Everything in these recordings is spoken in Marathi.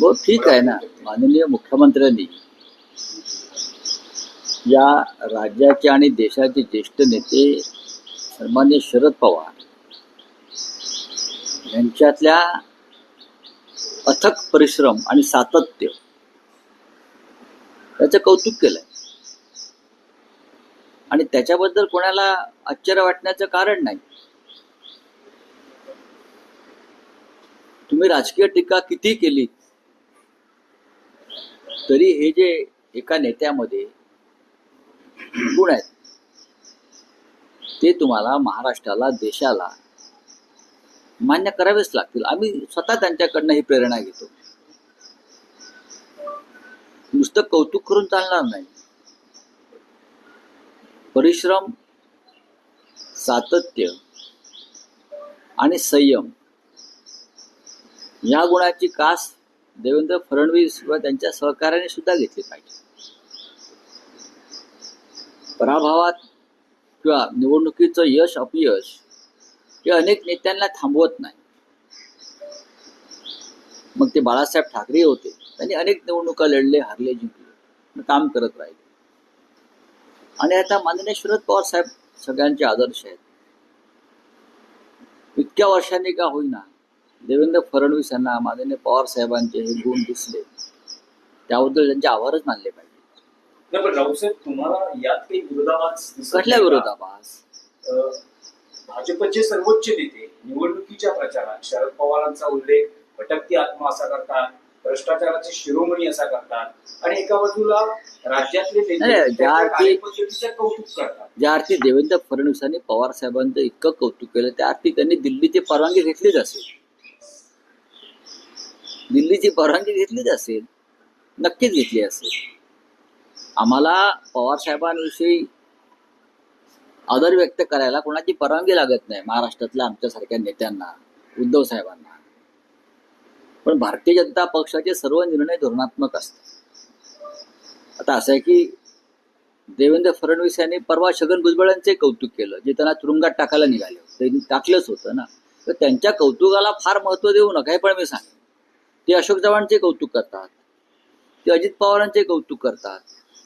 हो ठीक आहे ना. माननीय मुख्यमंत्र्यांनी या राज्याचे आणि देशाचे ज्येष्ठ नेते सन्मान्य शरद पवार यांच्यातल्या अथक परिश्रम आणि सातत्य याचं कौतुक केलंय. आणि त्याच्याबद्दल कोणाला आश्चर्य वाटण्याचं कारण नाही. तुम्ही राजकीय टीका किती केली तरी हे जे एका नेत्यामध्ये गुण आहेत ते तुम्हाला महाराष्ट्राला देशाला मान्य करावेच लागतील. आम्ही स्वतः त्यांच्याकडनं ही प्रेरणा घेतो. नुसतं कौतुक करून चालणार नाही. परिश्रम सातत्य आणि संयम या गुणाची कास देवेंद्र फडणवीस व त्यांच्या सहकार्याने सुद्धा घेतली पाहिजे. पराभवात किंवा निवडणुकीचं यश अपयश हे अनेक नेत्यांना थांबवत नाही. मग ते बाळासाहेब ठाकरे होते. त्यांनी अनेक निवडणुका लढले हारले जिंकले. काम करत राहिले. आणि आता माननीय शरद पवार साहेब सगळ्यांचे आदर्श आहेत. इतक्या वर्षांनी का होईना देवेंद्र फडणवीस यांना माननीय पवार साहेबांचे हे गुण दिसले. त्याबद्दल त्यांचे आभारच मानले पाहिजे. काही विरोधाभास भाजपचे सर्वोच्च नेते निवडणुकीच्या प्रचारात शरद पवारांचा उल्लेख भटकती आत्मा असा करतात भ्रष्टाचाराचे शिरोमणी असा करतात आणि एका बाजूला राज्यातले कौतुक करतात. ज्या अर्थी देवेंद्र फडणवीसांनी पवार साहेबांचं इतकं कौतुक केलं त्या अर्थी त्यांनी दिल्लीची परवानगी घेतलीच असेल. दिल्लीची परवानगी घेतलीच असेल नक्कीच घेतली असेल. आम्हाला पवार साहेबांविषयी आदर व्यक्त करायला कोणाची परवानगी लागत नाही महाराष्ट्रातल्या आमच्यासारख्या नेत्यांना उद्धव साहेबांना. पण भारतीय जनता पक्षाचे सर्व निर्णय धोरणात्मक असतात. आता असं आहे की देवेंद्र फडणवीस यांनी परवा छगन भुजबळांचे कौतुक केलं जे त्यांना तुरुंगात टाकायला निघाले होते. त्यांनी टाकलंच होतं ना. तर त्यांच्या कौतुकाला फार महत्त्व देऊ नका हे पण मी सांगेन. ते अशोक चव्हाणचे कौतुक करतात. ते अजित पवारांचे कौतुक करतात.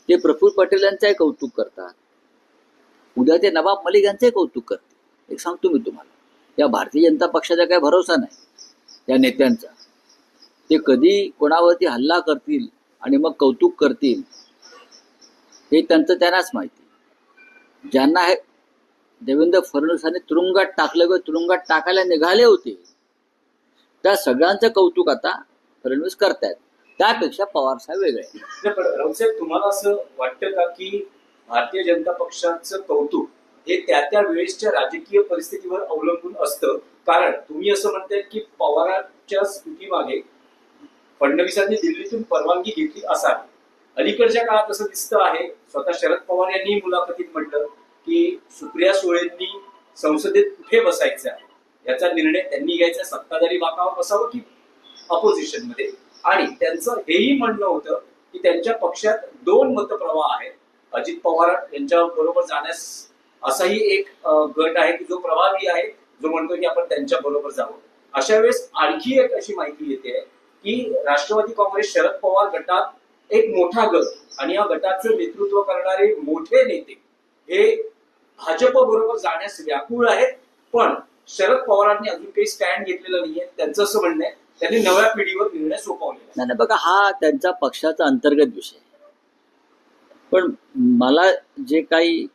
ते प्रफुल्ल पटेल यांचे कौतुक करतात. उद्या ते नवाब मलिक यांचे कौतुक करते एक सांगतो मी तुम्हाला. या भारतीय जनता पक्षाचा काही भरोसा नाही. या नेत्यांचा. ते कधी कोणावरती हल्ला करतील आणि मग कौतुक करतील हे त्यांचं त्यांनाच माहिती. ज्यांना हे देवेंद्र फडणवीसांनी तुरुंगात टाकलं किंवा तुरुंगात टाकायला निघाले होते त्या सगळ्यांचं कौतुक आता फडणवीस करतायत. त्यापेक्षा पवार साहेब वेगळे. रावसाहेब तुम्हाला असं वाटतं का की भारतीय जनता पक्षाचं कौतुक हे त्या त्या वेळेसच्या राजकीय परिस्थितीवर अवलंबून असतं? कारण तुम्ही असं म्हणताय की पवारांच्या स्थितीमागे फडणवीसांनी दिल्लीतून परवानगी घेतली असावी. अलीकडच्या काळात असं दिसतं आहे स्वतः शरद पवार यांनी मुलाखतीत म्हटलं की सुप्रिया सुळेंनी संसदेत कुठे बसायचं आहे? याचा निर्णय त्यांनी घ्यायचा सत्ताधारी बाकावर बसावं की अपोजिशनमध्ये आणि त्यांचं हेही म्हणणं होतं की त्यांच्या पक्षात दोन मतप्रवाह आहेत. अजित पवार यांच्या बरोबर जाण्यास असाही एक गट आहे की जो प्रभावी आहे जो म्हणतो की आपण त्यांच्या बरोबर जावं. अशा वेळेस आणखी एक अशी माहिती येते की राष्ट्रवादी काँग्रेस शरद पवार गटात एक मोठा गट आणि या गटाचं नेतृत्व करणारे मोठे नेते हे भाजप बरोबर जाण्यास व्याकुळ आहेत. पण शरद पवारांनी अजून काही स्टँड घेतलेलं नाहीये. त्यांचं असं म्हणणं आहे त्यांनी नव्या पिढीवर निर्णय सोपवले. नाही बघा हा त्यांचा पक्षाचा अंतर्गत विषय पण मला जे काही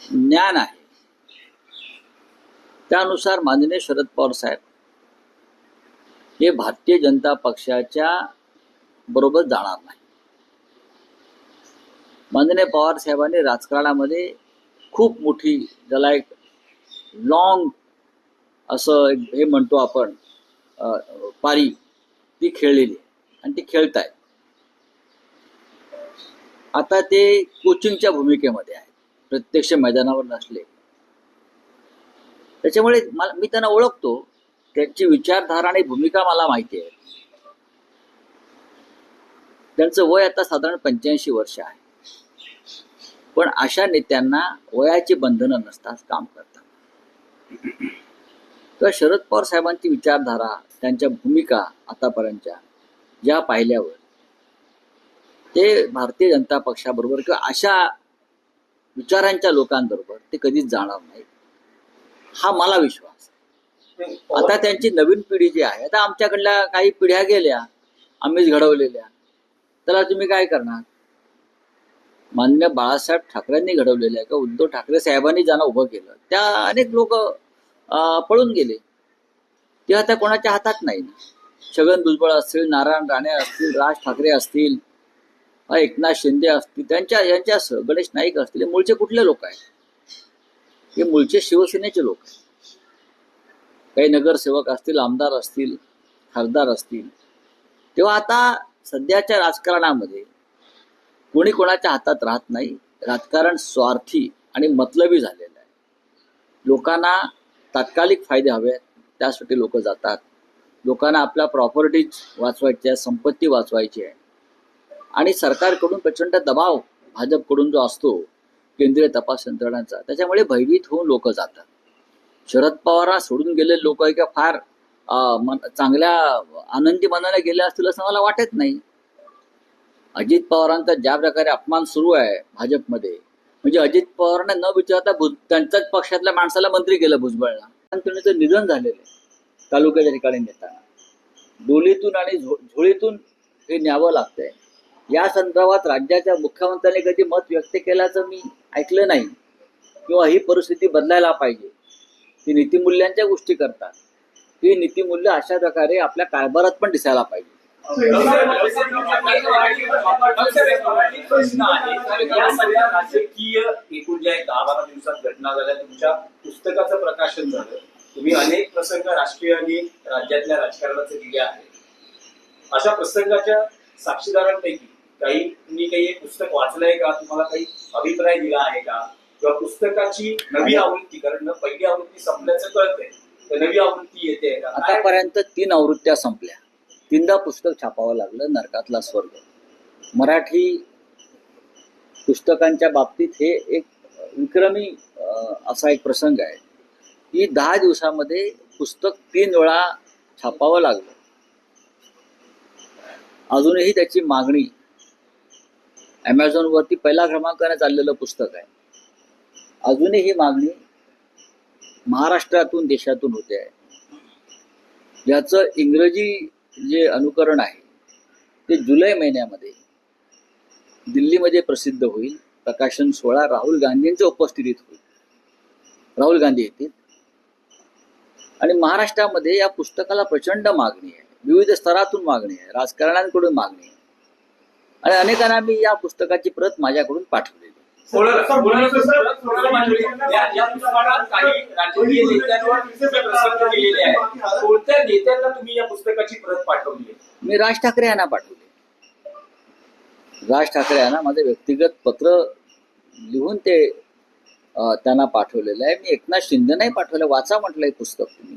ज्ञान आहे त्यानुसार माननीय शरद पवार साहेब हे भारतीय जनता पक्षाच्या बरोबर जाणार नाही. माननीय पवार साहेबांनी राजकारणामध्ये खूप मोठी ज्याला एक लॉंग असं एक हे म्हणतो आपण पारी ती खेळलेली आहे आणि ती खेळतायत आता ते कोचिंगच्या भूमिकेमध्ये आहेत प्रत्यक्ष मैदानावर नसले. त्याच्यामुळे मला मी त्यांना ओळखतो. त्यांची विचारधारा आणि भूमिका मला माहिती आहे. त्यांचं वय आता साधारण पंच्याऐंशी वर्ष आहे. पण अशा नेत्यांना वयाची बंधनं नसतात काम करतात. तर शरद पवार साहेबांची विचारधारा त्यांच्या भूमिका आतापर्यंतच्या ज्या पाहिल्यावर ते भारतीय जनता पक्षाबरोबर किंवा अशा विचारांच्या लोकांबरोबर ते कधीच जाणार नाही हा मला विश्वास आता त्यांची नवीन पिढी जी आहे आता आमच्याकडल्या काही पिढ्या गेल्या आम्हीच घडवलेल्या त्याला तुम्ही काय करणार? मान्य बाळासाहेब ठाकरेंनी घडवलेल्या किंवा उद्धव ठाकरे साहेबांनी ज्यांना उभं केलं त्या अनेक लोक पळून गेले. ते आता कोणाच्या हातात नाही छगन भुजबळ असतील नारायण राणे असतील राज ठाकरे असतील एकनाथ शिंदे असतील त्यांच्या यांच्यासह गणेश नाईक असतील हे मूळचे कुठले लोक आहेत? हे मूळचे शिवसेनेचे लोक आहेत. काही नगरसेवक असतील आमदार असतील खासदार असतील. तेव्हा आता सध्याच्या राजकारणामध्ये कोणी कोणाच्या हातात राहत नाही. राजकारण स्वार्थी आणि मतलबी झालेलं आहे. लोकांना तात्कालिक फायदे हवे त्यासाठी लोक जातात. लोकांना आपल्या प्रॉपर्टीज वाचवायची आहे, संपत्ती वाचवायची आहे. आणि सरकारकडून प्रचंड दबाव भाजपकडून जो असतो केंद्रीय तपास यंत्रणांचा त्याच्यामुळे भयभीत होऊन लोक जातात. शरद पवारांना सोडून गेलेले लोक किंवा फार मन- चांगल्या आनंदी मनाने गेले असतील असं मला वाटत नाही. अजित पवारांचा ज्या प्रकारे अपमान सुरू आहे भाजपमध्ये म्हणजे अजित पवारांना न विचारता भुज त्यांच्याच पक्षातल्या माणसाला मंत्री केलं भुजबळला. आणि त्यांचं निधन झालेलं आहे तालुक्याच्या ठिकाणी नेताना. डोलीतून आणि झोळीतून हे न्यावं लागतंय. या संदर्भात राज्याच्या मुख्यमंत्र्यांनी कधी मत व्यक्त केल्याचं मी ऐकलं नाही. किंवा ही परिस्थिती बदलायला पाहिजे. ती नीतिमूल्यांच्या गोष्टी करतात. ही नीतिमूल्य अशा प्रकारे आपल्या कारभारात पण दिसायला पाहिजे. या सगळ्या राजकीय एकूण ज्या एक दहा बारा दिवसात घटना झाल्या तुमच्या पुस्तकाचं प्रकाशन झालं. तुम्ही अनेक प्रसंग राष्ट्रीय आणि राज्यातल्या राजकारणाचे दिले आहेत. अशा प्रसंगाच्या साक्षीदारांपैकी काही तुम्ही काही एक पुस्तक वाचलंय का? तुम्हाला काही अभिप्राय दिला आहे का? किंवा पुस्तकाची नवी आवृत्ती कारण पहिली आवृत्ती संपल्याचं कळतंय. तर नवी आवृत्ती येते का? आतापर्यंत तीन आवृत्त्या संपल्या. तीनदा पुस्तक छापावं लागलं नरकातला स्वर्ग. मराठी पुस्तकांच्या बाबतीत हे एक विक्रमी असा एक प्रसंग आहे. की दहा दिवसामध्ये पुस्तक तीन वेळा छापावं लागलं. अजूनही त्याची मागणी ॲमेझॉनवरती पहिला क्रमांकाने चाललेलं पुस्तक आहे. अजूनही ही मागणी महाराष्ट्रातून देशातून होते. आहे याचं इंग्रजी जे अनुकरण आहे ते जुलै महिन्यामध्ये दिल्लीमध्ये प्रसिद्ध होईल. प्रकाशन सोहळा राहुल गांधींच्या उपस्थितीत होईल. राहुल गांधी येतील. आणि महाराष्ट्रामध्ये या पुस्तकाला प्रचंड मागणी आहे. विविध स्तरातून मागणी आहे. राजकारण्यांकडून मागणी आहे. आणि अनेकांना मी या पुस्तकाची प्रत माझ्याकडून पाठवलेली कोणत्या नेत्यांना तुम्ही या पुस्तकाची प्रत पाठवली मी राज ठाकरे यांना पाठवले राज ठाकरे यांना माझं व्यक्तिगत पत्र लिहून ते त्यांना पाठवलेलं आहे मी एकनाथ शिंदे नाही पाठवलं वाचा म्हटलंय पुस्तक तुम्ही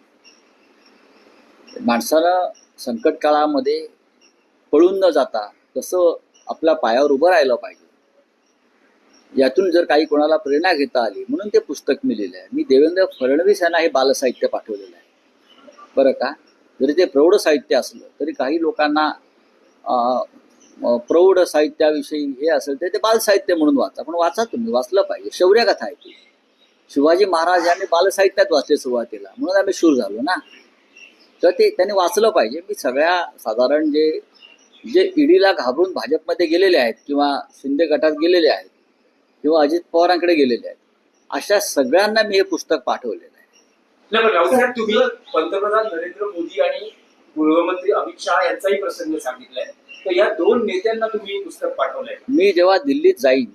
माणसानं संकट काळामध्ये पळून न जाता कसं आपल्या पायावर उभं राहिलं पाहिजे यातून जर काही कोणाला प्रेरणा घेता आली म्हणून ते पुस्तक मी लिहिलं आहे. मी देवेंद्र फडणवीस यांना हे बालसाहित्य पाठवलेलं आहे. बरं का? जरी ते प्रौढ साहित्य असलं तरी काही लोकांना प्रौढ साहित्याविषयी हे असेल तर ते बालसाहित्य म्हणून वाचा. पण वाचा तुम्ही वाचलं पाहिजे. शौर्यकथा आहे ती. शिवाजी महाराज यांनी बालसाहित्यात वाचले सुरुवातीला. म्हणून आम्ही शूर झालो ना? तर ते त्यांनी वाचलं पाहिजे. मी सगळ्या साधारण जे जे ईडीला घाबरून भाजपमध्ये गेलेले आहेत किंवा शिंदे गटात गेलेले आहेत किंवा अजित पवारांकडे गेलेले आहेत. अशा सगळ्यांना मी हे पुस्तक पाठवलेलं आहे. तुम्ही पंतप्रधान नरेंद्र मोदी आणि गृहमंत्री अमित शहा यांचाही प्रसंग सांगितलाय. तर या दोन नेत्यांना तुम्ही हे पुस्तक पाठवलंय. मी जेव्हा दिल्लीत जाईन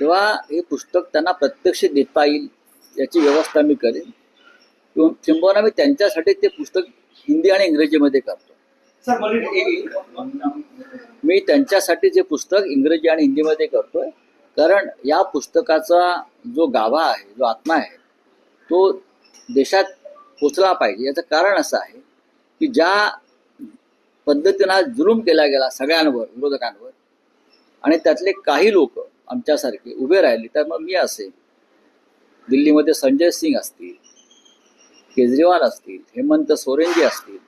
तेव्हा हे पुस्तक त्यांना प्रत्यक्ष देता येईल याची व्यवस्था मी करेन. किंबहुना मी त्यांच्यासाठी ते पुस्तक हिंदी आणि इंग्रजीमध्ये करतो मी त्यांच्यासाठी जे पुस्तक इंग्रजी आणि हिंदीमध्ये करतोय कारण या पुस्तकाचा जो गाभा आहे जो आत्मा आहे तो देशात पोचला पाहिजे. याचं कारण असं आहे की ज्या पद्धतीनं जुलूम केला गेला सगळ्यांवर विरोधकांवर आणि त्यातले काही लोक आमच्यासारखे उभे राहिले तर मग मी असेल दिल्लीमध्ये संजय सिंग असतील केजरीवाल असतील हेमंत सोरेनजी असतील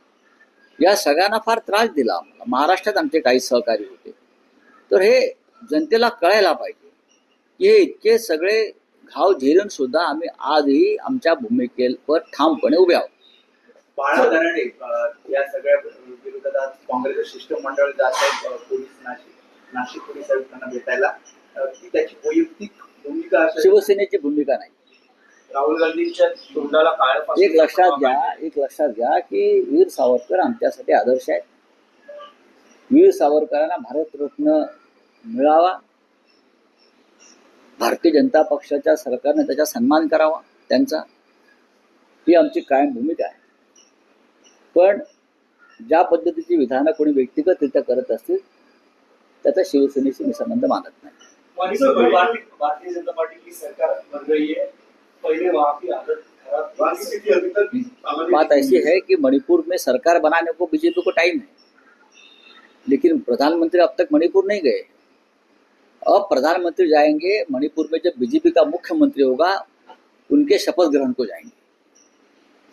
या सगळ्यांना फार त्रास दिला आम्हाला. महाराष्ट्रात आमचे काही सहकारी होते. तर हे जनतेला कळायला पाहिजे. की हे इतके सगळे घाव झेलून सुद्धा आम्ही आजही आमच्या भूमिकेवर ठामपणे उभे आहोत. बाळा या सगळ्या विरोधात आज काँग्रेसचं शिष्टमंडळ जात आहे पोलीस नाशिक नाशिक पोलीस आयुक्तांना भेटायला. ती त्याची वैयक्तिक भूमिका शिवसेनेची भूमिका नाही. राहुल गांधींच्या तोंडाला काळं एक लक्षात घ्या एक लक्षात घ्या की वीर सावरकर आमच्यासाठी आदर्श आहेत. वीर सावरकरांना भारतरत्न मिळावा. भारतीय जनता पक्षाच्या सरकारने त्याचा सन्मान करावा त्यांचा. ही आमची कायम भूमिका आहे. पण ज्या पद्धतीची विधानं कोणी व्यक्तिगतरित्या करत असतील त्याचा शिवसेनेशी मी संबंध मानत नाही. मणिपुर में भारतीय भारतीय जनता पार्टी की सरकार बन रही है. पहले वहाँ की हालत खराब थी। बाकी स्थिति अभी तक सामान्य बात ऐसी है। कि मणिपुर में सरकार बनाने को बीजेपी को टाइम है. लेकिन प्रधानमंत्री अब तक मणिपुर नहीं गए अब प्रधानमंत्री जाएँगे मणिपुर में जब बीजेपी का मुख्यमंत्री होगा उनके शपथ ग्रहण को जाएँगे।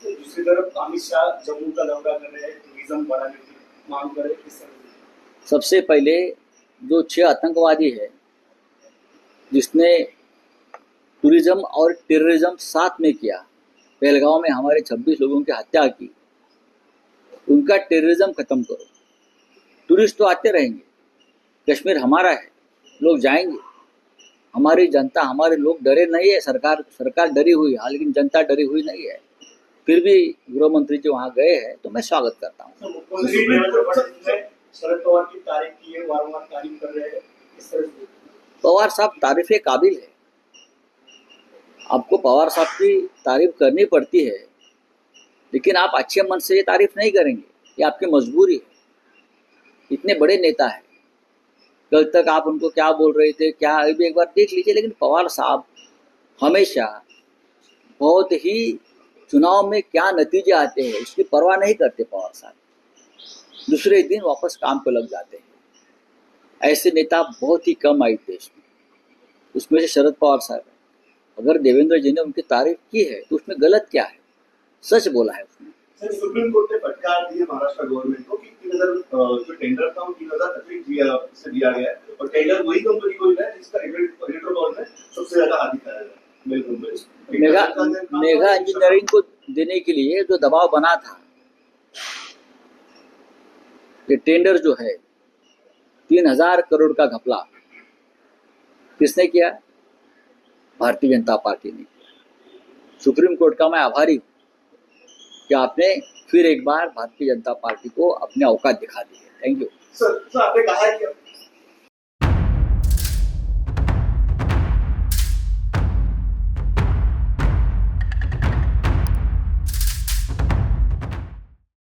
तो दूसरी तरफ़ अमित शाह जम्मू का दौरा कर रहे हैं टूरिज़्म बढ़ाने की मांग कर रहे हैं किस तरह से? सबसे पहले जो छह आतंकवादी है जिसने टूरिज़्म और टेररिज्म साथ में किया पहलगांव में हमारे 26 लोगों की हत्या की उनका टेररिज्म खत्म करो। टूरिस्ट तो आते रहेंगे कश्मीर हमारा है। लोग जाएँगे। हमारी जनता हमारे लोग डरे नहीं है सरकार सरकार डरी हुई है लेकिन जनता डरी हुई नहीं है। फिर भी गृह मंत्री जी वहाँ गए हैं तो मैं स्वागत करता हूँ? शरद पवार की तारीफ़ की है वारंवार तारीफ़ कर रहे हैं किस तरह से? पवार साहब तारीफ़ काबिल है। आपको पवार साहब की तारीफ़ करनी पड़ती है लेकिन आप अच्छे मन से ये तारीफ़ नहीं करेंगे। ये आपकी मजबूरी है। इतने बड़े नेता है। कल तक आप उनको क्या बोल रहे थे, क्या अभी एक बार देख लीजिए। लेकिन पवार साहब हमेशा बहुत ही चुनाव में क्या नतीजे आते हैं उसकी परवाह नहीं करते पवार साहब। दूसरे दिन वापस काम पे लग जाते हैं। ऐसे नेता बहुत ही कम आए देश में उसमें से शरद पवार साहब अगर देवेंद्र जी ने उनकी तारीफ़ की है तो उसमें गलत क्या है? सच बोला है उसने। सर सुप्रीम कोर्ट ने फटकार दी है महाराष्ट्र गवर्नमेंट को कि तीन हज़ार जो टेंडर था वो तीन हज़ार अतिरिक्त दिया से दिया गया है। और टेंडर वही कंपनी को मिला है जिसका इलेक्ट्रोकॉन में सबसे ज़्यादा अधिकार है मेगा मेगा इंजीनियरिंग को देने के लिए जो दबाव बना था ये टेंडर जो है तीन हज़ार करोड़ का घपला किसने किया? भारतीय जनता पार्टी ने किया। सुप्रीम कोर्ट का मैं आभारी हूँ। कि आपने फिर एक बार भारतीय जनता पार्टी को अपने औकात दिखा दी है थैंक यू सर सर आपने कहा है कि